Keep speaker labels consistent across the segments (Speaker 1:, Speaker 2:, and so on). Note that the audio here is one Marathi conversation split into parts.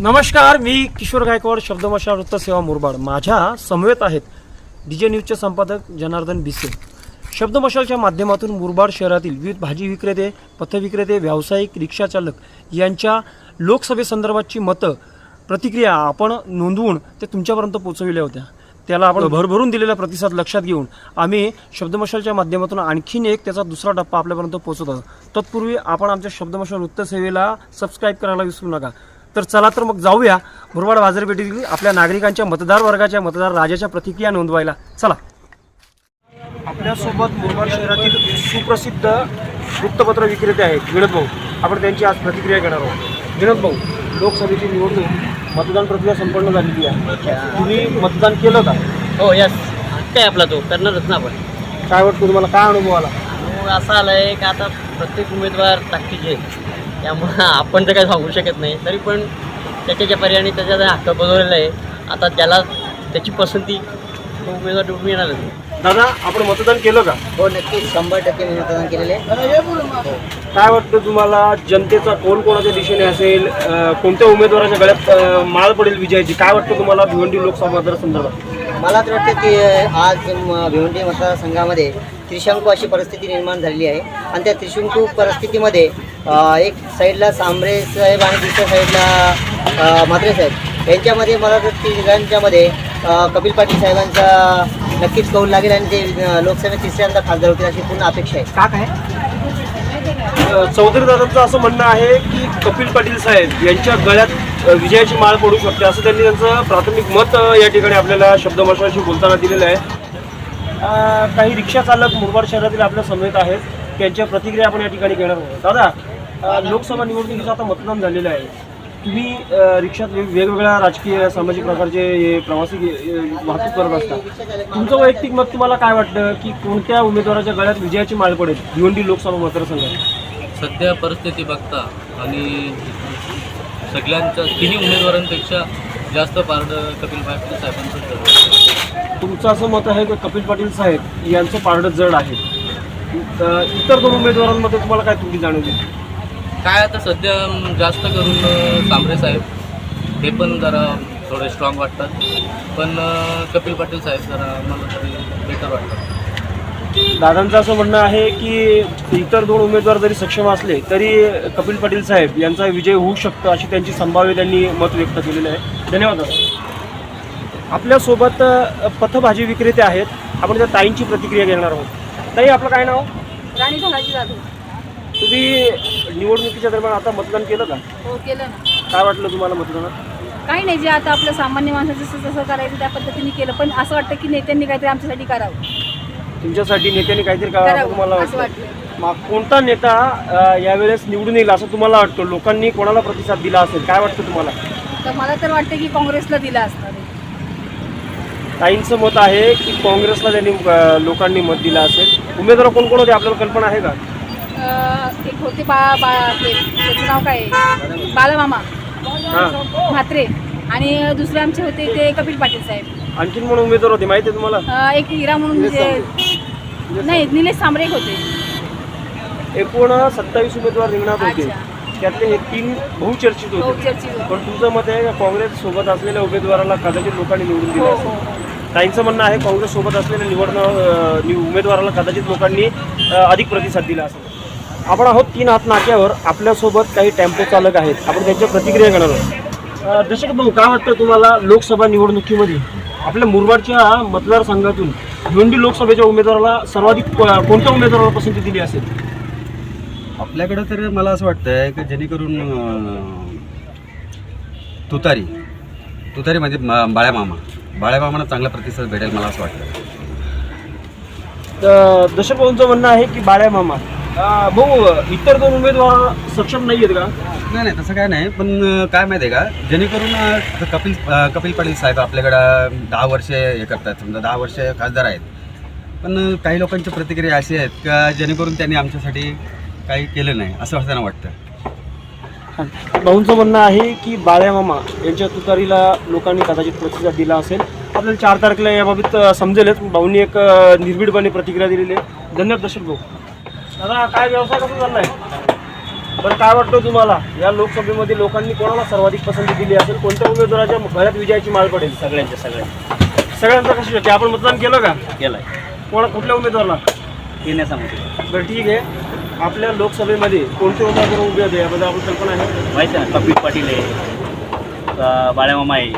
Speaker 1: नमस्कार मी किशोर गायकवाड शब्दमशा वृत्तसेवा मुरबाड. माझ्या समवेत आहेत डी जे न्यूजचे संपादक जनार्दन बिसे शब्दमशालच्या माध्यमातून मुरबाड शहरातील विविध भाजी विक्रेते पथविक्रेते व्यावसायिक रिक्षाचालक यांच्या लोकसभेसंदर्भातची मतं प्रतिक्रिया आपण नोंदवून ते तुमच्यापर्यंत पोहोचविल्या होत्या. त्याला आपण भरभरून दिलेला प्रतिसाद लक्षात घेऊन आम्ही शब्दमशालच्या माध्यमातून आणखीन एक त्याचा दुसरा टप्पा आपल्यापर्यंत पोहोचत आहोत. तत्पूर्वी आपण आमच्या शब्दमशाल वृत्तसेवेला सबस्क्राईब करायला विसरू नका. तर चला तर मग जाऊया मुरबाड बाजारपेठेतील आपल्या नागरिकांच्या मतदार वर्गाच्या मतदार राजाच्या प्रतिक्रिया नोंदवायला. चला. आपल्यासोबत मुरबाड शहरातील सुप्रसिद्ध वृत्तपत्र विक्रेते आहेत विनोद भाऊ. आपण त्यांची आज प्रतिक्रिया घेणार आहोत. विनोद भाऊ लोकसभेची निवडणूक मतदान प्रक्रिया संपन्न झालेली आहे. तुम्ही मतदान केलं का?
Speaker 2: हो यस काय आपला तो? करणारच ना आपण.
Speaker 1: काय वाटतं तुम्हाला? काय अनुभव आला?
Speaker 2: मग असं आलंय की आता प्रत्येक उमेदवार ताकदीचे आहे त्यामुळं आपण तर काही सांगू शकत नाही. तरी पण त्याच्या ज्या पर्यायाने त्याच्या हक्क बजावलेला आहे आता त्याला त्याची पसंती तो उमेदवार येणारच
Speaker 1: दादा आपण मतदान केलं का?
Speaker 2: हो नक्कीच. शंभर टक्के मी मतदान केलेले
Speaker 1: काय वाटतं तुम्हाला जनतेचा कोण कोणाच्या दिशेने असेल कोणत्या उमेदवाराच्या गळ्यात माळ पडेल विजयाची? काय वाटतं तुम्हाला भिवंडी लोकसभा मतदारसंदर्भात
Speaker 3: मला तर वाटतं की आज भिवंडी मतदारसंघामध्ये त्रिशंकू अशी परिस्थिती निर्माण झालेली आहे. आणि त्या त्रिशंकू परिस्थितीमध्ये एक साईडला सांबरे साहेब आणि दुसऱ्या साईडला म्हात्रे साहेब. यांच्यामध्ये मला तर तिघांच्यामध्ये कपिल पाटील साहेबांचा नक्कीच कौल लागेल आणि ते लोकसभेत तिसऱ्यांदा खासदार होतील अशी पूर्ण अपेक्षा आहे.
Speaker 1: का काय चौधरी दादांचं असं म्हणणं आहे की कपिल पाटील साहेब यांच्या गळ्यात विजयाची माळ पडू शकते असं त्यांनी त्यांचं प्राथमिक मत या ठिकाणी आपल्याला शब्दमशाशी बोलताना दिलेलं आहे. काही रिक्षा चालक मुरबाड शहरातील आपल्या समेत आहेत. त्यांच्या प्रतिक्रिया आपण या ठिकाणी घेणार आहोत. दादा लोकसभा निवडणुकीचं आता मतदान झालेलं आहे. तुम्ही रिक्षात वेग- वेगवेगळ्या राजकीय सामाजिक प्रकारचे प्रवासी वाहतूक करत असता. तुमचं वैयक्तिक मत तुम्हाला काय वाटतं की कोणत्या उमेदवाराच्या गळ्यात विजयाची माळ पडेल? भिवंडी लोकसभा मतदारसंघात.
Speaker 4: सध्या परिस्थिती बघता आणि सगळ्यांच्या तिन्ही उमेदवारांपेक्षा जास्त पारड कपिल पाटील साहेबांचं
Speaker 1: तुमचं असं मत आहे की कपिल पाटील साहेब यांचं पारडं जड आहे. अ, इतर दोन उमेदवारांमध्ये तुम्हाला काय त्रुटी जाणवली
Speaker 4: काय आता सध्या जास्त करून अं, सांबरे साहेब ते पण जरा थोडे स्ट्रॉंग वाटतात. पण कपिल पाटील साहेब जरा मला तरी बेटर वाटतात.
Speaker 1: दादांचं असं म्हणणं आहे की इतर दोन उमेदवार जरी सक्षम असले तरी कपिल पाटील साहेब यांचा विजय होऊ शकतो अशी त्यांची संभाव्य त्यांनी मत व्यक्त केलेलं आहे. धन्यवाद आपल्यासोबत पथभाजी विक्रेते आहेत. आपण त्या ताईंची प्रतिक्रिया घेणार आहोत. ताई आपलं काय नाव?
Speaker 5: राणी धनाजी जाधव.
Speaker 1: तुम्ही निवडणुकीच्या दरम्यान आता मतदान केलं का?
Speaker 5: हो केलं ना.
Speaker 1: काय वाटलं तुम्हाला मतदानात?
Speaker 5: काही नाही जे आता आपलं सामान्य माणसाचं जसं जसं करायचं त्या पद्धतीने केलं. पण असं वाटतं की नेत्यांनी काहीतरी आमच्यासाठी करावं.
Speaker 1: तुमच्यासाठी नेत्याने काहीतरी करावं असं
Speaker 5: करावं
Speaker 1: तुम्हाला
Speaker 5: असं
Speaker 1: वाटतं?
Speaker 5: वाटलं
Speaker 1: मग कोणता नेता अ, यावेळेस निवडून येईल असं तुम्हाला वाटतं? लोकांनी कोणाला प्रतिसाद दिला असेल? काय वाटतं तुम्हाला?
Speaker 5: तर मला तर वाटतं की काँग्रेसला दिला असणार.
Speaker 1: ताईंचं मत आहे की काँग्रेसला त्यांनी लोकांनी मत दिलं असेल. उमेदवार कोण कोण होते? आपल्याला कल्पना आहे का?
Speaker 5: एक होते बा बा ते त्याचं नाव काय? आहे? बालामामा
Speaker 1: हां.
Speaker 5: म्हात्रे. आणि दुसरे आमचे होते ते कपिल पाटील साहेब.
Speaker 1: आणखीन म्हणून उमेदवार होते? माहिती आहे तुम्हाला?
Speaker 5: अं, एक हिरा म्हणून जे नाही निलेश सांबरे एक होते.
Speaker 1: एकूण सत्तावीस उमेदवार रिंगणात होते. त्यातले हे तीन बहुचर्चित होते.
Speaker 5: बहुचर्चित होते.
Speaker 1: पण तुमचं मत आहे का काँग्रेस सोबत असलेल्या उमेदवाराला कदाचित लोकांनी निवडून
Speaker 5: हो
Speaker 1: दिलं
Speaker 5: हो
Speaker 1: असेल?
Speaker 5: हो.
Speaker 1: काहींचं म्हणणं आहे काँग्रेस सोबत असलेल्या निवडणं नि- उमेदवाराला कदाचित लोकांनी अधिक प्रतिसाद दिला असेल. आपण आहोत तीन हात नाक्यावर आपल्यासोबत काही टेम्पो चालक आहेत. आपण त्यांच्या प्रतिक्रिया घेणार आहोत. अ, दर्शक भाऊ काय वाटतं तुम्हाला लोकसभा निवडणुकीमध्ये? आपल्या मुरबाडच्या मतदारसंघातून भिवंडी लोकसभेच्या उमेदवाराला सर्वाधिक कोणत्या उमेदवाराला पसंती दिली असेल?
Speaker 6: आपल्याकडं तर मला असं वाटतं आहे की जेणेकरून तुतारी. तुतारी म्हणजे बाळ्या मामा बाळ्यामामांना चांगला प्रतिसाद भेटेल मला असं वाटतं.
Speaker 1: तर म्हणणं आहे की बाळ्या मामा अ, भाऊ इतर दोन उमेदवार सक्षम नाही आहेत का?
Speaker 6: नाही नाही तसं काय नाही. पण अं, काय माहिती आहे का? जेणेकरून अं, आता कपिल अं, कपिल पाटील साहेब आपल्याकडं दहा वर्षे हे करतात. समजा दहा वर्ष खासदार आहेत. पण अं, काही लोकांची प्रतिक्रिया अशी आहेत का जेणेकरून त्यांनी आमच्यासाठी काही केलं नाही असं त्यांना वाटतं.
Speaker 1: भाऊंचं म्हणणं आहे की बाळ्या मामा यांच्या तुतारीला लोकांनी कदाचित प्रतिसाद दिला असेल. आपल्याला चार तारखेला याबाबत समजेलच. भाऊंनी एक निर्भीडपणे प्रतिक्रिया दिलेली आहे. धन्यवाद दर्शक भाऊ. दादा काय व्यवसाय कसा चाललाय? बरं काय वाटतं तुम्हाला? या लोकसभेमध्ये लोकांनी कोणाला सर्वाधिक पसंती दिली असेल? कोणत्या उमेदवाराच्या गळ्यात विजयाची माळ पडेल?
Speaker 2: सगळ्यांच्या सगळ्या
Speaker 1: सगळ्यांचा कसं शक्य आपण मतदान केलं का?
Speaker 2: केलाय.
Speaker 1: कोणा कुठल्या उमेदवाराला?
Speaker 2: येण्यासाठी
Speaker 1: बरं ठीक आहे. आपल्या लोकसभेमध्ये कोणते उमेदवार उभे होते याबद्दल आपण कल्पना आहे?
Speaker 2: माहिती आहे ना कपिल पाटील आहे बाळ्यामामा आहे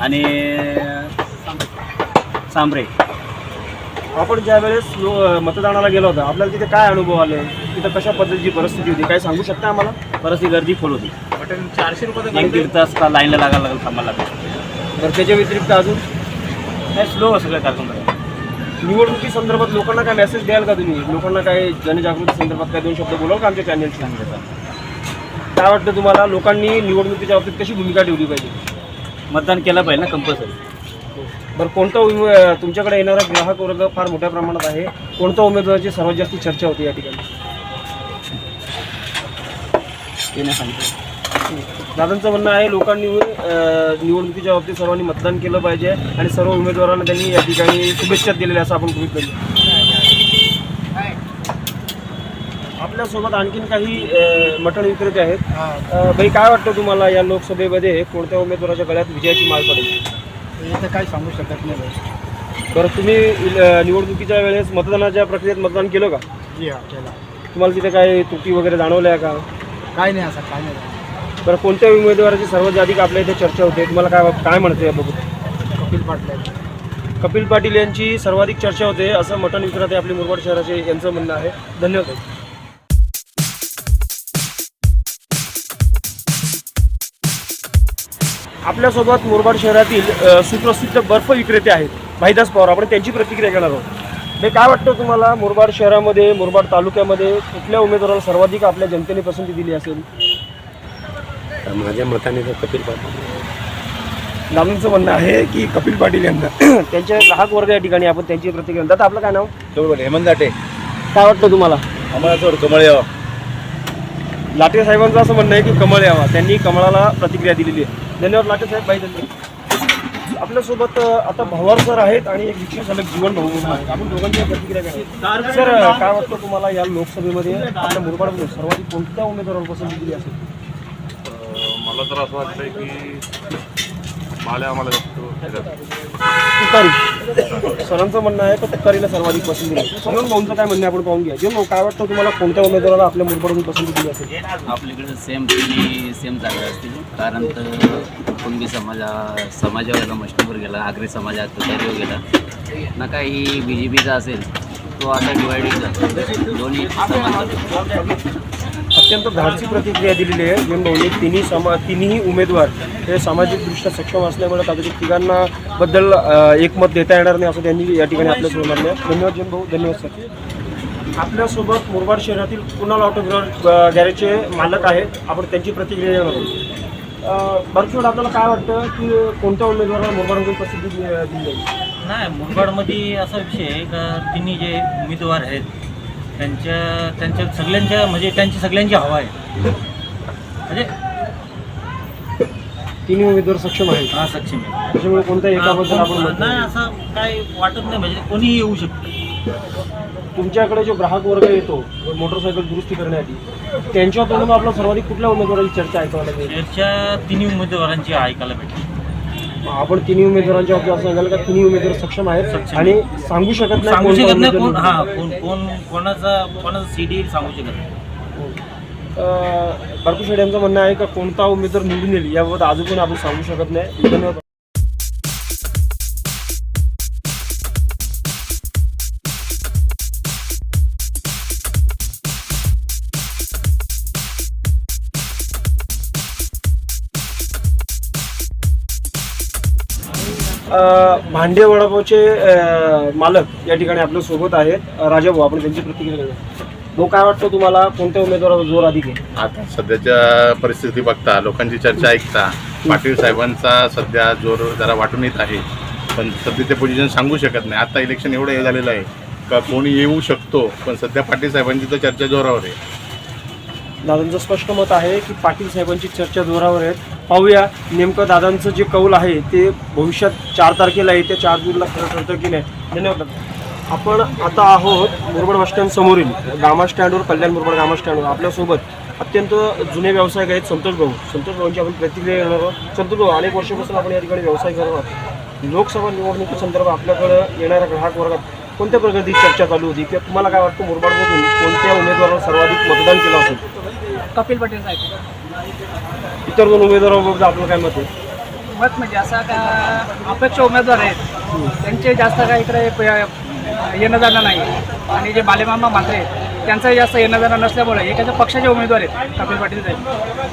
Speaker 2: आणि सांबरे.
Speaker 1: आपण ज्या वेळेस लो- मतदानाला गेलो होता आपल्याला तिथे काय अनुभव आले? तिथं कशा पद्धतीची परिस्थिती होती? काय सांगू शकता आम्हाला?
Speaker 2: बरंच गर्दी फुल होती. चारशे रुपये एक दीड तास का लाईनला लागायला लागेल थांबायला लागेल
Speaker 1: बरं त्याच्या व्यतिरिक्त अजून?
Speaker 2: काय स्लो सगळं कार्यक्रम
Speaker 1: निवडणुकी संदर्भात लोकांना काय मेसेज द्याल का तुम्ही? लोकांना काय जनजागृती संदर्भात काय दोन शब्द बोलाल का आमच्या चॅनलशी काय वाटतं तुम्हाला? लोकांनी निवडणुकीच्या बाबतीत कशी भूमिका ठेवली पाहिजे?
Speaker 2: मतदान केलं पाहिजे ना कंपल्सरी
Speaker 1: बरं कोणता उमे तुमच्याकडे येणारा ग्राहक वर्ग फार मोठ्या प्रमाणात आहे. कोणत्या उमेदवाराची सर्वात जास्त चर्चा होती या ठिकाणी?
Speaker 2: येण्यासाठी
Speaker 1: दादांचं म्हणणं आहे लोकांनी निवडणुकीच्या बाबतीत सर्वांनी मतदान केलं पाहिजे आणि सर्व उमेदवारांना त्यांनी या ठिकाणी शुभेच्छा दिलेल्या असं आपण गृहीत धरू आपल्यासोबत आणखीन काही मटण विक्रेते आहेत. भाई काय वाटतं तुम्हाला या लोकसभेमध्ये कोणत्या उमेदवाराच्या गळ्यात विजयाची माळ पडेल?
Speaker 7: इथं काय सांगू शकत नाही
Speaker 1: बरं तुम्ही निवडणुकीच्या वेळेस मतदानाच्या प्रक्रियेत मतदान केलं का?
Speaker 7: जी हा केला.
Speaker 1: तुम्हाला तिथे काय त्रुटी वगैरे जाणवल्या का?
Speaker 7: काय नाही असं काय नाही
Speaker 1: बरं कोणत्या उमेदवाराची सर्वात अधिक आपल्या इथे चर्चा होते? तुम्हाला काय काय म्हणते या बघू
Speaker 7: कपिल पाटील.
Speaker 1: कपिल पाटील यांची सर्वाधिक चर्चा होते असं मटण विक्रेते आपले मुरबाड शहराचे यांचं म्हणणं आहे. धन्यवाद. आपल्यासोबत मुरबाड शहरातील सुप्रसिद्ध बर्फ विक्रेते आहेत भाईदास पवार. आपण त्यांची प्रतिक्रिया घेणार आहोत. हे काय वाटतं तुम्हाला? मुरबाड शहरामध्ये मुरबाड तालुक्यामध्ये कुठल्या उमेदवाराला सर्वाधिक आपल्या जनतेने पसंती दिली असेल?
Speaker 8: माझ्या मताने तर कपिल पाटील.
Speaker 1: दादांचं म्हणणं आहे की कपिल पाटील यांना त्यांच्या ग्राहक वर्ग या ठिकाणी आपण त्यांची प्रतिक्रिया दादा आपलं काय नाव?
Speaker 6: बरोबर हेमंत दाटे
Speaker 1: काय वाटतं तुम्हाला?
Speaker 6: आम्हाला थोडं कमळ यावं.
Speaker 1: लाटे साहेबांचं असं म्हणणं आहे की कमळ यावा. त्यांनी कमळाला प्रतिक्रिया दिलेली आहे. धन्यवाद लाटे साहेब. बाई धन्यवाद. आपल्यासोबत आता भवार सर आहेत आणि एक रिक्षा चालक जीवन भाऊ आपण दोघांची प्रतिक्रिया घ्या सर काय वाटतं तुम्हाला या लोकसभेमध्ये? आपल्या मुरबाडमध्ये सर्वाधिक कोणत्या उमेदवाराला पसंती दिली असेल?
Speaker 9: मला तर असं वाटतंय की माले आम्हाला जास्त
Speaker 1: तुतारी. सरांचं म्हणणं आहे तर तुतारीला सर्वाधिक पसंती जीवन भाऊंचं काय म्हणणं आहे आपण पाहून घ्या. भाऊ काय वाटतं तुम्हाला कोणत्या उमेदवाराला आपल्या मुरबाडमधून पसंती दिली असेल?
Speaker 10: आपल्याकडे सेम तिन्ही सेम जागा असतील. कारण तर कुणबी समाजा समाजावर मशनूर गेला आगरी समाजात तुतारीवर गेला. ना काही बी जे पीचा असेल तो आता डिवायडिंग दोन्ही
Speaker 1: अत्यंत धाडसी प्रतिक्रिया दिलेली आहे. जीवन तिन्ही समा तिन्ही उमेदवार हे सामाजिकदृष्ट्या सक्षम असल्यामुळे कदाचित तिघांना बद्दल एकमत देता येणार नाही असं त्यांनी या ठिकाणी आपल्यासोबत म्हणलं आहे धन्यवाद जीवन भाऊ. धन्यवाद सर. आपल्यासोबत मुरबाड शहरातील कुणाल ऑटो गॅरेजचे मालक आहेत. आपण त्यांची प्रतिक्रिया घेणार आहोत बरसोड आपल्याला काय वाटतं की कोणत्या उमेदवाराला मुरबाडमधून प्रसिद्धी दिली जाईल?
Speaker 11: नाही मुरबाडमध्ये असा विषय आहे का तिन्ही जे उमेदवार आहेत त्यांच्या त्यांच्या सगळ्यांच्या म्हणजे त्यांची सगळ्यांची हवा आहे. म्हणजे
Speaker 1: तिन्ही उमेदवार सक्षम आहेत.
Speaker 11: हा सक्षम आहे
Speaker 1: त्याच्यामुळे कोणत्या एकाबद्दल आपण म्हणतो
Speaker 11: नाही. असं काय वाटत नाही म्हणजे कोणीही येऊ शकतं.
Speaker 1: तुमच्याकडे जो ग्राहक वर्ग येतो मोटरसायकल दुरुस्ती करण्यासाठी त्यांच्या तोंडून आपला सर्वाधिक कुठल्या उमेदवाराची चर्चा ऐकायला मिळेल?
Speaker 11: त्याच्या तिन्ही उमेदवारांची ऐकायला भेटते.
Speaker 1: आपण तिन्ही उमेदवारांच्या बाबतीत असं सांगाल का? तिन्ही उमेदवार सक्षम आहेत
Speaker 11: सक्षम.
Speaker 1: आणि सांगू शकत नाही
Speaker 11: सांगू
Speaker 1: कोणता
Speaker 11: शकत नाही कोण
Speaker 1: उमेदवार
Speaker 11: हा कोण कोण कोणाचा कोणाचा सी डी सांगू शकत नाही.
Speaker 1: अं, बारकू शेड यांचं म्हणणं आहे का कोणता उमेदवार निवडून येईल याबाबत अजून पण आपण सांगू शकत नाही. धन्यवाद. भांडे वडापावचे मालक या ठिकाणी आपल्यासोबत आहेत. राजाभाऊ आपण त्यांची प्रतिक्रिया तो भाऊ काय वाटतं तुम्हाला? कोणत्या उमेदवाराचा जोर अधिक आहे?
Speaker 9: आता सध्याच्या परिस्थिती बघता लोकांची चर्चा ऐकता पाटील साहेबांचा सध्या जोर जरा वाटून येत आहे. पण सध्या ते पोझिशन सांगू शकत नाही. आता इलेक्शन एवढं हे झालेलं आहे का कोणी येऊ शकतो पण सध्या पाटील साहेबांची तर चर्चा जोरावर आहे.
Speaker 1: दादांचं स्पष्ट मत आहे की पाटील साहेबांची चर्चा जोरावर आहे. पाहूया नेमकं दादांचं जे कौल आहे ते भविष्यात चार तारखेला आहे ते चार जूनला खरं ठरतं की नाही? धन्यवाद आपण आता आहोत मुरबड बस स्टँड समोरील गामा स्टँडवर कल्याण मुरबड गामा स्टँडवर. आपल्यासोबत अत्यंत जुने व्यावसायिक आहेत संतोष भाऊ. संतोष भाऊंची आपण प्रतिक्रिया घेणार आहोत. संतोष भाऊ अनेक वर्षापासून आपण या ठिकाणी व्यवसाय करत आहोत. लोकसभा निवडणुकीसंदर्भात आपल्याकडं येणाऱ्या ग्राहक वर्गात कोणत्या प्रकारची चर्चा चालू होती? किंवा तुम्हाला काय वाटतं मुरबाडमधून कोणत्या उमेदवाराला सर्वाधिक मतदान केलं असेल?
Speaker 5: कपिल पटेल साहेब.
Speaker 1: इतर दोन उमेदवारांबद्दल आपलं काय मत आहे?
Speaker 5: मत म्हणजे असा का अपेक्ष उमेदवार आहेत. त्यांचे जास्त काय इकडे येणं जाणं नाही. आणि जे बालेमामा मात्रे आहेत त्यांचाही जास्त येणं जाणं नसल्यामुळे एखाद्या पक्षाचे उमेदवार आहेत कपिल पाटील साहेब.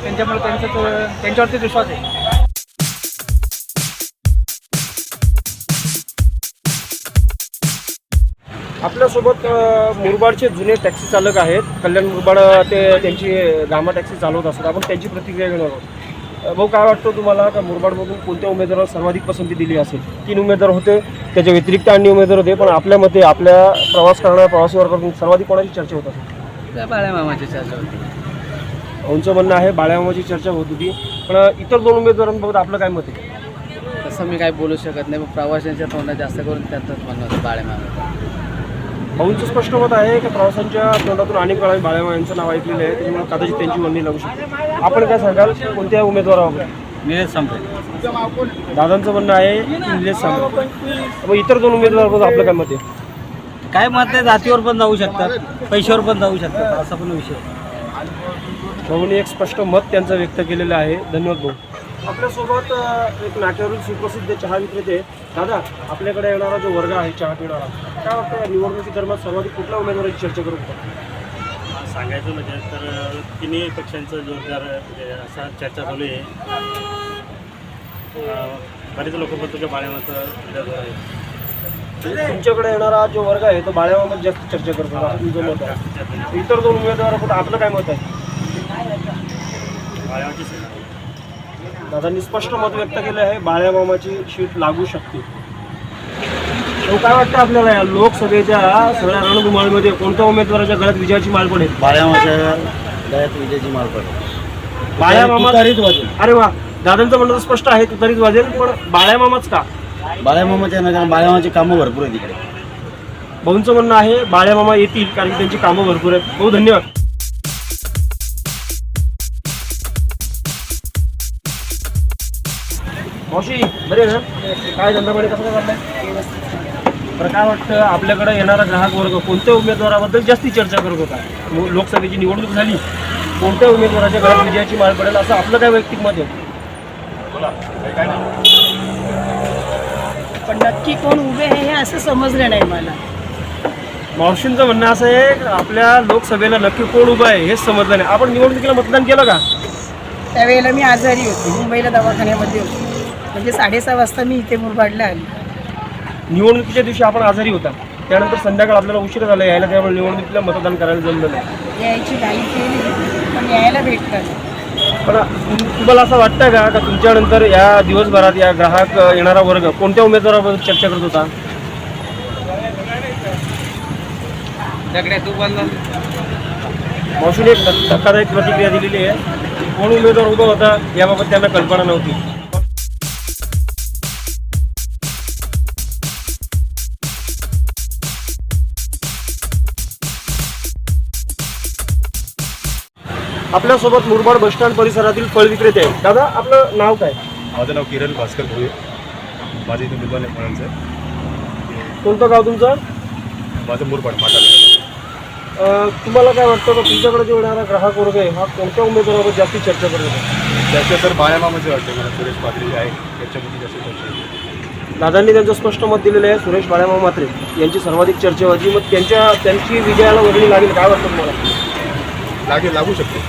Speaker 5: त्यांच्यामुळे त्यांचं तो- त्यांच्यावरती विश्वास आहे.
Speaker 1: आपल्यासोबत मुरबाडचे जुने टॅक्सी चालक आहेत. कल्याण मुरबाड ते त्यांची गामा टॅक्सी चालवत असतात. आपण त्यांची प्रतिक्रिया घेणार आहोत. भाऊ काय वाटतं तुम्हाला का मुरबाडमधून कोणत्या उमेदवाराला सर्वाधिक पसंती दिली असेल? तीन उमेदवार होते त्याच्या व्यतिरिक्त अन्य उमेदवार होते पण आपल्या मते आपल्या प्रवास करणाऱ्या प्रवासी वर्गातून सर्वाधिक कोणाची चर्चा होत असेल?
Speaker 10: त्या बाळ्या मामाची चर्चा होती.
Speaker 1: भाऊंचं म्हणणं आहे बाळ्यामामाची चर्चा होत होती. पण इतर दोन उमेदवारांबाबत आपलं काय मत आहे?
Speaker 10: तसं मी काही बोलू शकत नाही प्रवाशांच्या तोंडात जास्त करून त्यातच म्हणणं होतं बाळ्या मामा
Speaker 1: भाऊंचं स्पष्ट मत आहे की प्रवासांच्या तोंडातून अनेक वेळा बाळ्यामा यांचं नाव ऐकलेलं आहे त्याच्यामुळे कदाचित त्यांची वर्णी लागू शकते. आपण काय सांगाल? कोणत्या उमेदवाराबाबत
Speaker 11: निलेश संपले
Speaker 1: दादांचं म्हणणं आहे निलेश सांबळे. मग इतर दोन उमेदवाराबद्दल आपलं काय मत आहे?
Speaker 11: काय मत आहे जातीवर पण जाऊ शकतात पैशावर पण जाऊ शकतात असा पण विषय आहे.
Speaker 1: भाऊनी एक स्पष्ट मत त्यांचं व्यक्त केलेलं आहे. धन्यवाद भाऊ. आपल्यासोबत एक नाट्यावरील सुप्रसिद्ध चहा विक्रेते. दादा आपल्याकडे येणारा जो वर्ग आहे चहा पिणारा काय वाटतं या निवडणुकी दरम्यान सर्वाधिक कुठल्या उमेदवाराची चर्चा करू शकतो?
Speaker 8: सांगायचं म्हणजे तर तिन्ही पक्षांचं जोरदार म्हणजे असा चर्चा चालू आहे. बरेच लोक पण तुझ्या बाळ्यामाचं उमेदवार आहे
Speaker 1: तुमच्याकडे येणारा जो वर्ग आहे तो बाळ्यामामध्ये जास्त चर्चा करतो. इतर दोन उमेदवाराबद्दल आपलं काय मत आहे?
Speaker 8: बाळ्यामाची सेना
Speaker 1: दादांनी स्पष्ट मत व्यक्त केलं आहे बाळ्यामामाची शीट लागू शकते. तो काय वाटतं आपल्याला या लोकसभेच्या सगळ्या रणधुमाळीमध्ये कोणत्या उमेदवाराच्या गळ्यात विजयाची माळ पडेल?
Speaker 7: बाळ्यामाच्या गळ्यात विजयाची माळ पडेल.
Speaker 1: बाळ्यामामा
Speaker 7: तुतारीच वाजेल.
Speaker 1: अरे वा दादांचं म्हणणं तर स्पष्ट आहे तुतारीच वाजेल पण बाळ्यामामाच का?
Speaker 7: बाळ्यामामाच्या ना कारण बाळ्यामाची कामं भरपूर आहे तिकडे
Speaker 1: भाऊंचं म्हणणं आहे बाळ्यामामा येतील कारण की त्यांची कामं भरपूर आहेत. भाऊ धन्यवाद. मावशी बरे ना? काय धंदा पाणी कसं काय बरं काय वाटतं आपल्याकडे येणारा ग्राहक वर्ग कोणत्या उमेदवाराबद्दल जास्ती चर्चा करत होता? लोकसभेची निवडणूक झाली कोणत्या उमेदवाराच्या घरात विजयाची माळ पडेल असं आपलं काय वैयक्तिक मत आहे?
Speaker 5: पण नक्की कोण उभे आहे हे असं समजलं नाही मला.
Speaker 1: मावशींचं म्हणणं असं आहे आपल्या लोकसभेला नक्की कोण उभं आहे हेच समजलं नाही. आपण निवडणुकीला मतदान केलं का?
Speaker 5: त्यावेळेला मी आजारी होते मुंबईला दवाखान्यामध्ये होते. म्हणजे साडेसहा वाजता मी इथे मुरबाडला आली.
Speaker 1: निवडणुकीच्या दिवशी आपण आजारी होता. त्यानंतर संध्याकाळ आपल्याला उशीर झाला यायला त्यामुळे निवडणुकीला मतदान करायला जमलं नाही.
Speaker 5: यायची घाई केली पण यायला भेटलं
Speaker 1: पण तुम- तुम्हाला असं वाटतं का का तुमच्यानंतर या दिवसभरात या ग्राहक अ, येणारा वर्ग कोणत्या उमेदवाराबद्दल चर्चा करत होता? मावशीने एक धक- धक्कादायक प्रतिक्रिया दिलेली आहे. कोण उमेदवार उभा होता याबाबत त्यांना कल्पना नव्हती. आपल्यासोबत मुरबाड बसस्टँड परिसरातील फळ विक्रेते आहेत. दादा आपलं नाव काय?
Speaker 9: माझं नाव किरण भास्कर भोये माझं इथे फळांचं आहे
Speaker 1: कोणतं गाव तुमचं?
Speaker 9: माझं मुरबाड माटाला
Speaker 1: अ, तुम्हाला काय वाटतं का तुमच्याकडे जो येणारा ग्राहक वर्ग आहे हा कोणत्या उमेदवारावर जास्ती चर्चा करत होता
Speaker 9: त्याच्या तर बाळ्यामामाचे वाटते मला सुरेश पाटील जे आहे त्याच्यामध्ये जास्त चर्चा आहे.
Speaker 1: दादांनी त्यांचं स्पष्ट मत दिलेलं आहे सुरेश बाळामामा मात्रे. यांची सर्वाधिक चर्चा होती मग त्यांच्या त्यांची विजयाला वर्णी लागेल काय वाटतं तुम्हाला?
Speaker 9: लागेल लागू शकते.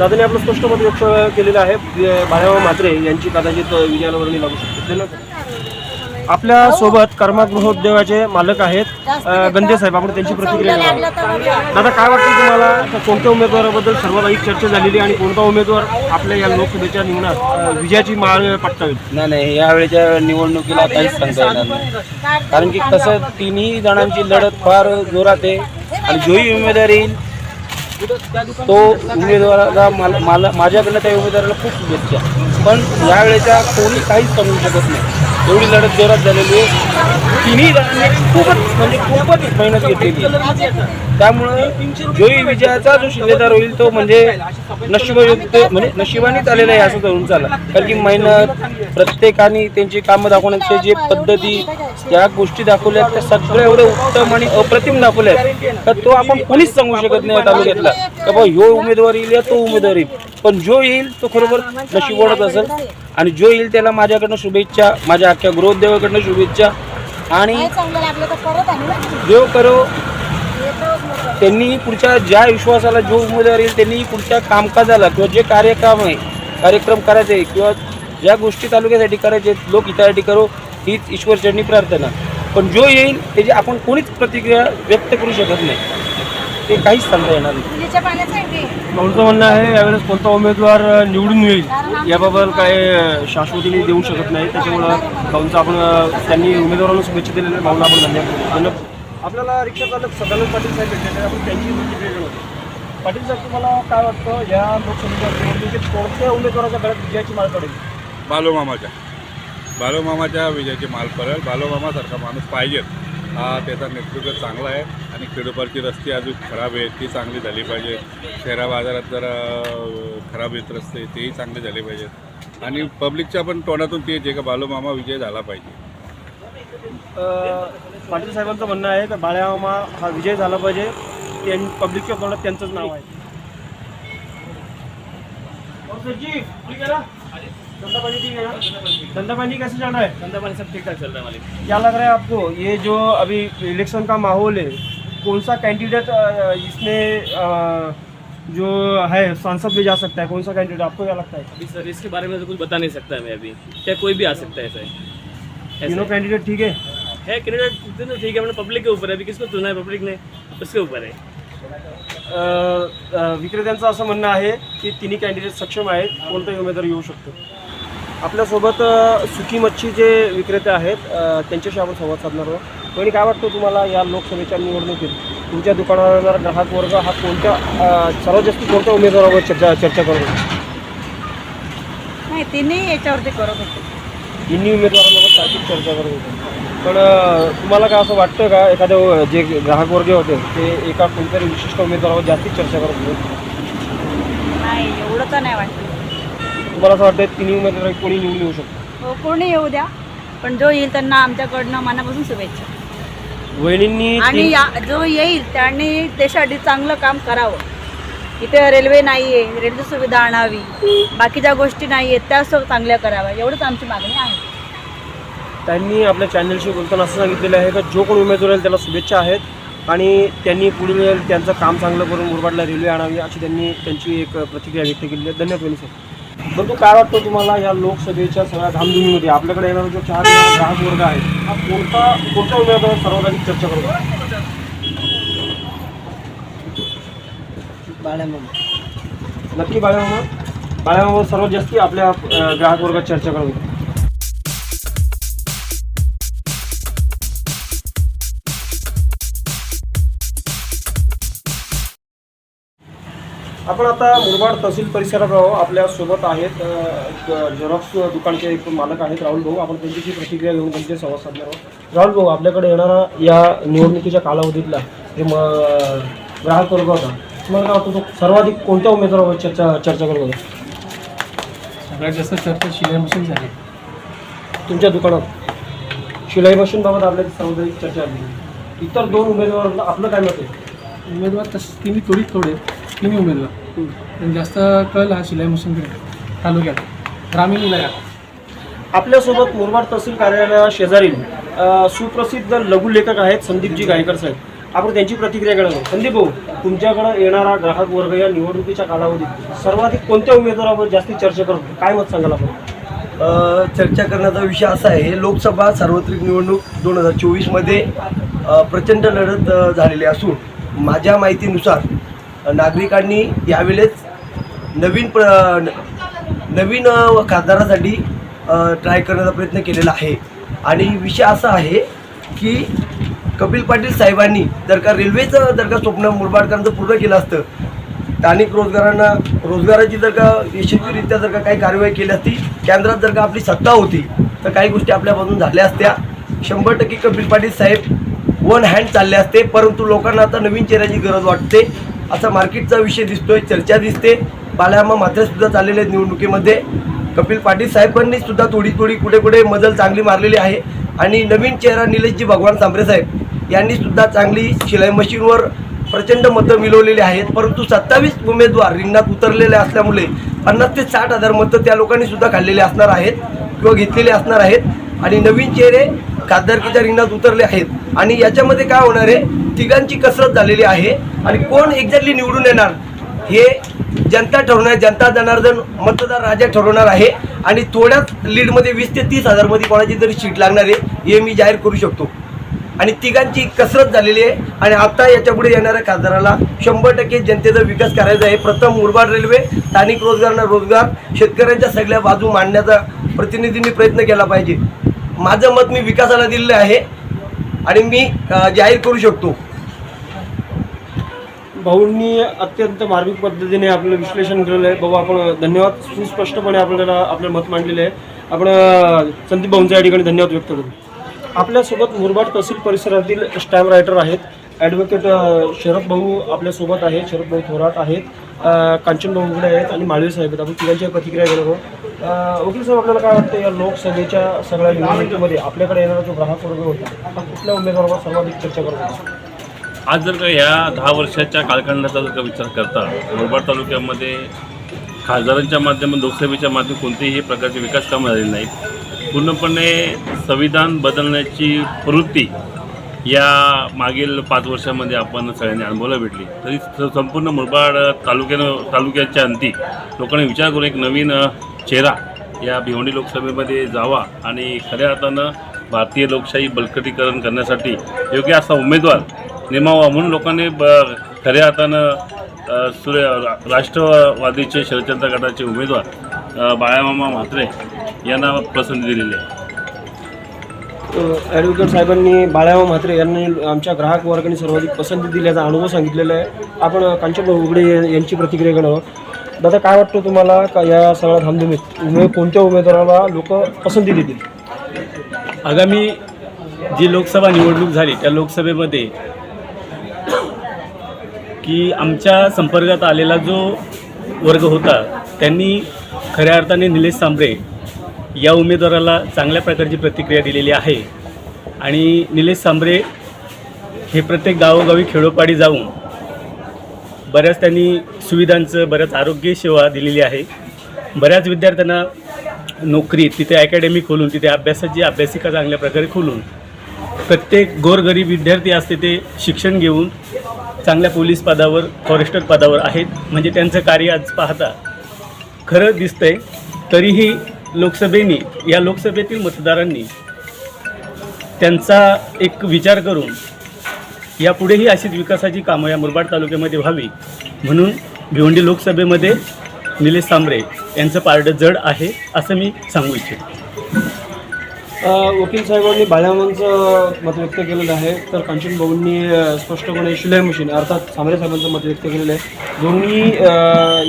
Speaker 1: दादांनी आपलं स्पष्ट मत व्यक्त केलेलं आहे. वि- बाळामामा मात्रे यांची कदाचित विजयाला वर्णी लागू शकते. धन्यवाद आपल्यासोबत कर्मा गृहोद्योगाचे मालक आहेत. गंदे साहेब आपण त्यांची प्रतिक्रिया. दादा काय वाटतं तुम्हाला? कोणत्या उमेदवाराबद्दल सर्वाधिक चर्चा झालेली आणि कोणता उमेदवार आपल्या या लोकसभेच्या निवडणुकात अ, विजयाची माळ पटकावेल?
Speaker 7: नाही नाही यावेळेच्या निवडणुकीला काहीच सांगता येणार नाही. कारण की कसं तिन्ही जणांची लढत फार जोरात आहे आणि जोही उमेदवार येईल तो उमेदवाराला मला मला माझ्याकडनं त्या उमेदवाराला खूप शुभेच्छा. पण यावेळेच्या कोणी काहीच सांगू शकत नाही. एवढी लढत जोरात झालेली आहे. तिन्ही जणांनी खूपच म्हणजे खूपच मेहनत घेतलेली त्यामुळं जोही विजयाचा जो शिलेदार होईल तो म्हणजे नशिबयुक्त म्हणजे नशिबानेच आलेला आहे असं धरून चाला कारण की मेहनत प्रत्येकाने त्यांची कामं दाखवण्याचे जे पद्धती ज्या गोष्टी दाखवल्या त्या सगळ्या एवढ्या उत्तम आणि अप्रतिम दाखवल्या आहेत तर तो आपण कोणीच सांगू शकत नाही तालुक्यातला. का बाबा ह्यो उमेदवार येईल या तो उमेदवार येईल. पण जो येईल तो खरोबर नशीब असेल. आणि जो येईल त्याला माझ्याकडनं शुभेच्छा माझ्या अख्ख्या गृहोद्योगाकडनं शुभेच्छा. आणि देव करो त्यांनी पुढच्या ज्या विश्वासाला जो उमेदवार येईल त्यांनी पुढच्या कामकाजाला किंवा जे कार्यक्रम आहे कार्यक्रम करायचे आहे किंवा ज्या गोष्टी तालुक्यासाठी करायचे लोक हितासाठी करो हीच ईश्वरचरणी प्रार्थना. पण जो येईल त्याची आपण कोणीच प्रतिक्रिया व्यक्त करू शकत नाही. ते काहीच सांगता येणार नाही.
Speaker 1: भाऊंचं म्हणणं आहे यावेळेस कोणता उमेदवार निवडून येईल याबाबत काय शाश्वतीने देऊ शकत नाही. त्याच्यामुळं भाऊंचं आपण त्यांनी उमेदवारांना शुभेच्छा दिलेल्या. भाऊंना आपण धन्यवाद धन्यवाद आपल्याला रिक्षा चालक सदानंद पाटील साहेब भेटलेले आपण त्यांची. पाटील साहेब तुम्हाला काय वाटतं? या लोकसभेच्या निवडणुकीत कोणत्या उमेदवाराच्या गळ्यात विजयाची माळ पडेल?
Speaker 12: बालोमामाच्या बालोमामाच्या विजयाची माल पडेल. बालोमामासारखा माणूस पाहिजे हा त्याचा नेतृत्व चांगला आहे. आणि खेडोपाडची रस्ते अजून खराब आहेत ती चांगली झाली पाहिजे. शहरा बाजारात जरा खराब आहेत रस्ते तेही चांगले झाले पाहिजेत आणि पब्लिकच्या पण तोंडातून तेच आहे का बालोमामा विजय झाला पाहिजे.
Speaker 1: पाटील साहेबांचं म्हणणं आहे की बाळ्यामामा हा विजय झाला पाहिजे. त्यां पब्लिकच्या तोंडात त्यांचंच नाव आहे. जी? धंधा पानी ठीक है ना? धंधा पानी कैसे रहा है
Speaker 11: धंदा पाणी सब ठीक ठाक चल रहा है मालिक.
Speaker 1: क्या लग रहा है आपको ये जो अभी इलेक्शन का माहौल है कौन सा कैंडिडेट इसमें जो है सांसद में जा सकता है कौन सा कैंडिडेट आपको क्या लगता है?
Speaker 11: अभी सर इसके बारे में तो कुछ बता नहीं सकता मैं अभी। क्या कोई भी आ सकता है ऐसा है।
Speaker 1: तीनों कैंडिडेट ठीक है?
Speaker 11: है कैंडिडेट तो ठीक है मतलब पब्लिक के ऊपर है। अभी किसको चुना है पब्लिक ने? उसके ऊपर है।
Speaker 1: विक्रेत्यांचं असं म्हणणं आहे की तिन्ही कॅन्डिडेट सक्षम आहेत कोणताही उमेदवार येऊ शकतो. आपल्यासोबत सुकी मच्छीचे विक्रेते आहेत त्यांच्याशी आपण संवाद साधणार आहोत. कोणी काय वाटतं तुम्हाला या लोकसभेच्या निवडणुकीत? तुमच्या दुकानावर येणारा ग्राहक वर्ग हा कोणत्या सर्वात जास्त कोणत्या उमेदवारावर चर्चा चर्चा करतो
Speaker 13: नाही तिन्ही याच्यावरती करत होते.
Speaker 1: तिन्ही उमेदवारांवर सारखीच चर्चा करत होतो? पण अ, तुम्हाला काय असं वाटतं का? एखाद्या जे ग्राहक वर्ग होते ते एका कोणत्याही विशिष्ट उमेदवारावर जास्तीच चर्चा करत होते?
Speaker 13: नाही एवढं तर नाही वाटत.
Speaker 1: तुम्हाला असं वाटतं तिन्ही उमेदवार कोणी निवडून येऊ शकतो?
Speaker 13: हो कोणी येऊ द्या. पण जो येईल त्यांना आमच्याकडनं मनापासून शुभेच्छा.
Speaker 1: वहिनींनी
Speaker 13: आणि या जो येईल त्यांनी देशासाठी चांगलं काम करावं. इथे रेल्वे नाही आहे रेल्वे सुविधा आणावी. बाकीच्या गोष्टी नाही आहेत त्या सग चांगल्या कराव्या. एवढंच आमची मागणी आहे.
Speaker 1: त्यांनी आपल्या चॅनलशी बोलताना असं सांगितलेलं आहे की जो कोण उमेदवार येईल त्याला शुभेच्छा आहेत. आणि त्यांनी पुढील त्यांचं काम चांगलं करून मुरबाडला रेल्वे आणावी अशी त्यांनी त्यांची एक प्रतिक्रिया व्यक्त केली आहे. धन्यवाद वहिनी सर परंतु काय वाटतं तुम्हाला या लोकसभेच्या सगळ्या धामधुमीमध्ये आपल्याकडे येणारा जो चार ग्राहक वर्ग आहे हा कोणता कोणत्या उमेदवार सर्वात अधिक चर्चा करतो? नक्की बाळ्यामामा बाळ्यामामा सर्वात जास्ती आपल्या ग्राहक वर्गात चर्चा करतो आपण आता मुरबाड तहसील परिसरात आपल्यासोबत आहेत झेरॉक्स दुकानचे एक मालक आहेत राहुल भाऊ. आपण त्यांच्याशी प्रतिक्रिया घेऊन त्यांचे संवाद साधणार आहोत. राहुल भाऊ आपल्याकडे येणारा या निवडणुकीच्या कालावधीतला जे म ग्राहक वर्ग होता. तुम्हाला काय वाटतं तो सर्वाधिक कोणत्या उमेदवारावर चर्चा चर्चा करत होता?
Speaker 5: सगळ्यात जास्त चर्चा शिलाई मशीन झाली.
Speaker 1: तुमच्या दुकानात? शिलाई मशीनबाबत आपल्या सर्वाधिक चर्चा झाली. इतर दोन उमेदवारांना आपलं काय मत आहे?
Speaker 5: उमेदवार तसं तिन्ही तोडीत तोडे तिन्ही उमेदवार. पण जास्त कल हा शिलाई मशीनकडे तालुक्यात. ग्रामीण इलाक्यात.
Speaker 1: आपल्यासोबत मुरबाड तहसील कार्यालया शेजारील अ, सुप्रसिद्ध लघुलेखक आहेत संदीपजी गायकर साहेब. आपण त्यांची प्रतिक्रिया घेणार आहोत संदीप भाऊ तुमच्याकडे येणारा ग्राहक वर्ग या निवडणुकीच्या कालावधीत सर्वाधिक कोणत्या उमेदवारावर जास्ती चर्चा करतो? काय मत सांगाल आपण?
Speaker 14: अ, चर्चा करण्याचा विषय असा आहे लोकसभा सार्वत्रिक निवडणूक दोन हजार चोवीसमध्ये प्रचंड लढत अ, झालेली असून माझ्या माहितीनुसार नागरिकांनी यावेळेस नवीन प्र न- नवीन खासदारासाठी ट्राय करण्याचा प्रयत्न केलेला आहे. आणि विषय असा आहे की कपिल पाटील साहेबांनी जर का रेल्वेचं जर का स्वप्न मुरबाडकरांचं पूर्ण केलं असतं स्थानिक रोजगारांना रोजगाराची जर का यशस्वीरित्या जर का काही कारवाई केली असती केंद्रात जर का आपली सत्ता होती तर काही गोष्टी आपल्यापासून झाल्या असत्या. शंभर टक्के कपिल पाटील साहेब वन हँड चालले असते परंतु लोकांना आता नवीन चेहऱ्याची गरज वाटते. असा मार्केटचा विषय दिसतोय चर्चा दिसते. बालामा मात्र सुद्धा चाललेल्या आहेत निवडणुकीमध्ये. कपिल पाटील साहेबांनी सुद्धा थोडी थोडी कुठे कुठे मजल चांगली मारलेली आहे. आणि नवीन चेहरा निलेशजी भगवान सांबरे साहेब यांनी सुद्धा चांगली शिलाई मशीनवर प्रचंड मतं मिळवलेली आहेत. परंतु सत्तावीस उमेदवार रिंगणात उतरलेले असल्यामुळे पन्नास ते साठ हजार मतं त्या लोकांनी सुद्धा खाल्लेले असणार आहेत किंवा घेतलेले असणार आहेत. आणि नवीन चेहरे खासदारकीच्या रिंगणात उतरले आहेत. आणि याच्यामध्ये काय होणार आहे? तिघांची कसरत झालेली आहे. आणि कोण एक्झॅक्टली निवडून येणार? हे जनता ठरवणार जनता जनार्दन मतदार राजा ठरवणार आहे. आणि थोड्याच लीडमध्ये वीस ते तीस हजारमध्ये कोणाची तरी सीट लागणार आहे हे मी जाहीर करू शकतो. आणि तिघांची कसरत झालेली आहे. आणि आता याच्यापुढे येणाऱ्या खासदाराला शंभर टक्के जनतेचा विकास करायचा आहे. प्रथम मुरबाड रेल्वे स्थानिक रोजगारांना रोजगार शेतकऱ्यांच्या सगळ्या बाजू मांडण्याचा प्रतिनिधींनी प्रयत्न केला पाहिजे. माझं मत मी विकासाला दिलेलं आहे आणि मी जाहीर करू शकतो.
Speaker 1: भाऊंनी अत्यंत मार्मिक पद्धतीने आपलं विश्लेषण केलेलं आहे. भाऊ आपण धन्यवाद. सुस्पष्टपणे आपल्याला आपलं मत मांडलेलं आहे. आपण संदीप भाऊंचा या ठिकाणी धन्यवाद व्यक्त करू. आपल्यासोबत मुरबाड तहसील परिसरातील स्टॅम्प रायटर आहेत. ॲडव्होकेट शरद भाऊ आपल्यासोबत आहेत. शरद भाऊ थोरात आहेत. कांचन भाऊ उघडे आहेत आणि माळवे साहेब आहेत. आपण तिघांच्या प्रतिक्रिया घेणार आहोत. वकील साहेब आपल्याला काय वाटतं या लोकसभेच्या सगळ्या निवडणुकीमध्ये आपल्याकडे येणारा जो ग्राहक वर्ग होता हा कुठल्या उमेदवारावर सर्वाधिक चर्चा करत होता?
Speaker 15: आज जर का ह्या दहा वर्षाच्या कालखंडाचा जर का विचार करता मुरबाड तालुक्यामध्ये खासदारांच्या माध्यमातून लोकसभेच्या माध्यमातून कोणतेही प्रकारचे विकास कामं झालेली नाहीत. पूर्णपणे संविधान बदलण्याची प्रवृत्ती या मागील पाच वर्षामध्ये आपण सगळ्यांनी अनुभवायला भेटली. तरी संपूर्ण मुरबाड तालुक्यानं तालुक्याच्या अंती लोकांनी विचार करून एक नवीन चेहरा या भिवंडी लोकसभेमध्ये जावा आणि खऱ्या अर्थानं भारतीय लोकशाही बळकटीकरण करण्यासाठी योग्य असा उमेदवार नेमावा म्हणून लोकांनी ब खऱ्या अर्थानं सूर्य रा- राष्ट्रवादीचे शरदचंद्र गटाचे उमेदवार बाळामामा म्हात्रे यांना पसंती दिलेली. आहे
Speaker 1: ॲडव्होकेट साहेबांनी बाळाराव म्हात्रे यांनी आमच्या ग्राहक वर्गाने सर्वाधिक पसंती दिल्याचा अनुभव सांगितलेला आहे. आपण कांचनभाऊ उघडे यांची प्रतिक्रिया घेणार आहोत. दादा काय वाटतं तुम्हाला का या सगळ्या धामधुमीत? उमे कोणत्या उमेदवाराला लोक पसंती देतील?
Speaker 16: आगामी जी लोकसभा निवडणूक झाली त्या लोकसभेमध्ये की आमच्या संपर्कात आलेला जो वर्ग होता त्यांनी खऱ्या अर्थाने निलेश सांबरे या उमेदवाराला चांगल्या प्रकारची प्रतिक्रिया दिलेली आहे. आणि निलेश सांबरे हे प्रत्येक गावोगावी खेडोपाडी जाऊन बऱ्याच त्यांनी सुविधांचं बऱ्याच आरोग्य सेवा दिलेली आहे. बऱ्याच विद्यार्थ्यांना नोकरी तिथे अकॅडमी खोलून तिथे अभ्यासाची अभ्यासिका चांगल्या प्रकारे खोलून प्रत्येक गोरगरीब विद्यार्थी असते ते शिक्षण घेऊन चांगल्या पोलीस पदावर फॉरेस्टर पदावर आहेत. म्हणजे त्यांचं कार्य आज पाहता खरं दिसतंय. तरीही लोकसभेने या लोकसभेतील मतदारांनी त्यांचा एक विचार करून यापुढेही अशीच विकासाची कामं या मुरबाड तालुक्यामध्ये व्हावी म्हणून भिवंडी लोकसभेमध्ये निलेश सांबरे यांचं पारडं जड आहे असं मी सांगू इच्छितो.
Speaker 1: वकील साहेबांनी बाळामांचं मत व्यक्त केलेलं आहे. तर कांचन भाऊंनी स्पष्टपणे शिलाई मशीन अर्थात सांबरे साहेबांचं मत व्यक्त केलेलं आहे. दोन्ही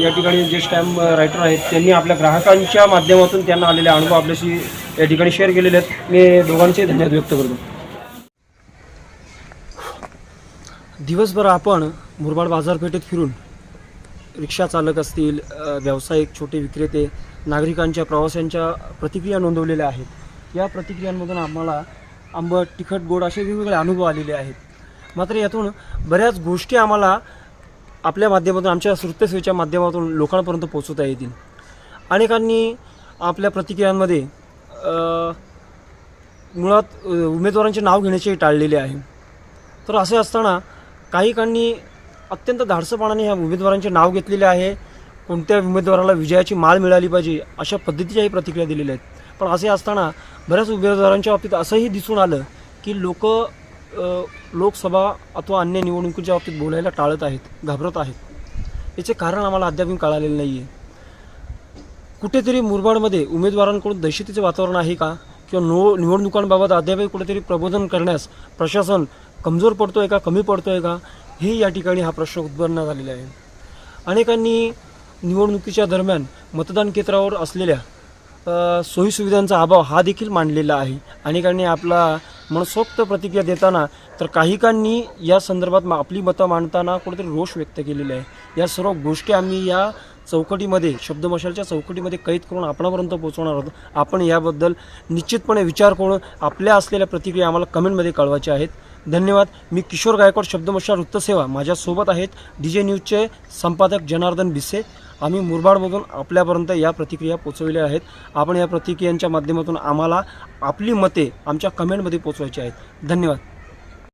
Speaker 1: या ठिकाणी जे स्टॅम्प रायटर आहेत त्यांनी आपल्या ग्राहकांच्या माध्यमातून त्यांना आलेले अनुभव आपल्याशी या ठिकाणी शेअर केलेले आहेत. मी दोघांचे धन्यवाद व्यक्त करतो. दिवसभर आपण मुरबाड बाजारपेठेत फिरून रिक्षा चालक असतील व्यावसायिक छोटे विक्रेते नागरिकांच्या प्रवाशांच्या प्रतिक्रिया नोंदवलेल्या आहेत. या प्रतिक्रियांमधून आम्हाला आंबट तिखट गोड असे वेगवेगळे अनुभव आलेले आहेत. मात्र यातून बऱ्याच गोष्टी आम्हाला आपल्या माध्यमातून आमच्या सृत्यसेवेच्या माध्यमातून लोकांपर्यंत पोहोचवता येतील. अनेकांनी आपल्या प्रतिक्रियांमध्ये मुळात उमेदवारांचे नाव घेण्याचे टाळलेले आहे. तर असे असताना काहीकांनी अत्यंत धाडसपणाने ह्या उमेदवारांचे नाव घेतलेले आहे. कोणत्या उमेदवाराला विजयाची माळ मिळाली पाहिजे अशा पद्धतीच्याही प्रतिक्रिया दिलेल्या आहेत. पण असे असताना बऱ्याच उमेदवारांच्या बाबतीत असंही दिसून आलं की लोक लोकसभा अथवा अन्य निवडणुकीच्या बाबतीत बोलायला टाळत आहेत घाबरत आहेत. याचे कारण आम्हाला अद्याप कळालेलं नाही आहे कुठेतरी मुरबाडमध्ये उमेदवारांकडून दहशतीचे वातावरण आहे का? किंवा नो निवडणुकांबाबत अद्यापही कुठेतरी प्रबोधन करण्यास प्रशासन कमजोर पडतो आहे का कमी पडतो आहे का? हे या ठिकाणी हा प्रश्न उत्पन्न झालेला आहे. अनेकांनी निवडणुकीच्या दरम्यान मतदान केंद्रावर असलेल्या सोयीसुविधांचा अभाव हा देखील मांडलेला आहे. अनेकांनी आपला मनसोक्त प्रतिक्रिया देताना तर काहीकांनी या संदर्भात मा- आपली मतं मांडताना कुठेतरी रोष व्यक्त केलेले आहे. या सर्व गोष्टी आम्ही या चौकटीमध्ये शब्दमशालच्या चौकटीमध्ये कैद करून आपणापर्यंत पोहोचवणार आहोत. आपण याबद्दल निश्चितपणे विचार करून आपल्या असलेल्या प्रतिक्रिया आम्हाला कमेंटमध्ये कळवायच्या आहेत. धन्यवाद. मी किशोर गायकवाड शब्दमशा वृत्तसेवा. माझ्यासोबत आहेत डी जे न्यूजचे संपादक जनार्दन भिसे. आम्ही मुरबाडमधून आपल्यापर्यंत या प्रतिक्रिया पोचविल्या आहेत. आपण या प्रतिक्रियांच्या माध्यमातून आम्हाला आपली मते आमच्या कमेंटमध्ये पोचवायची आहेत. धन्यवाद.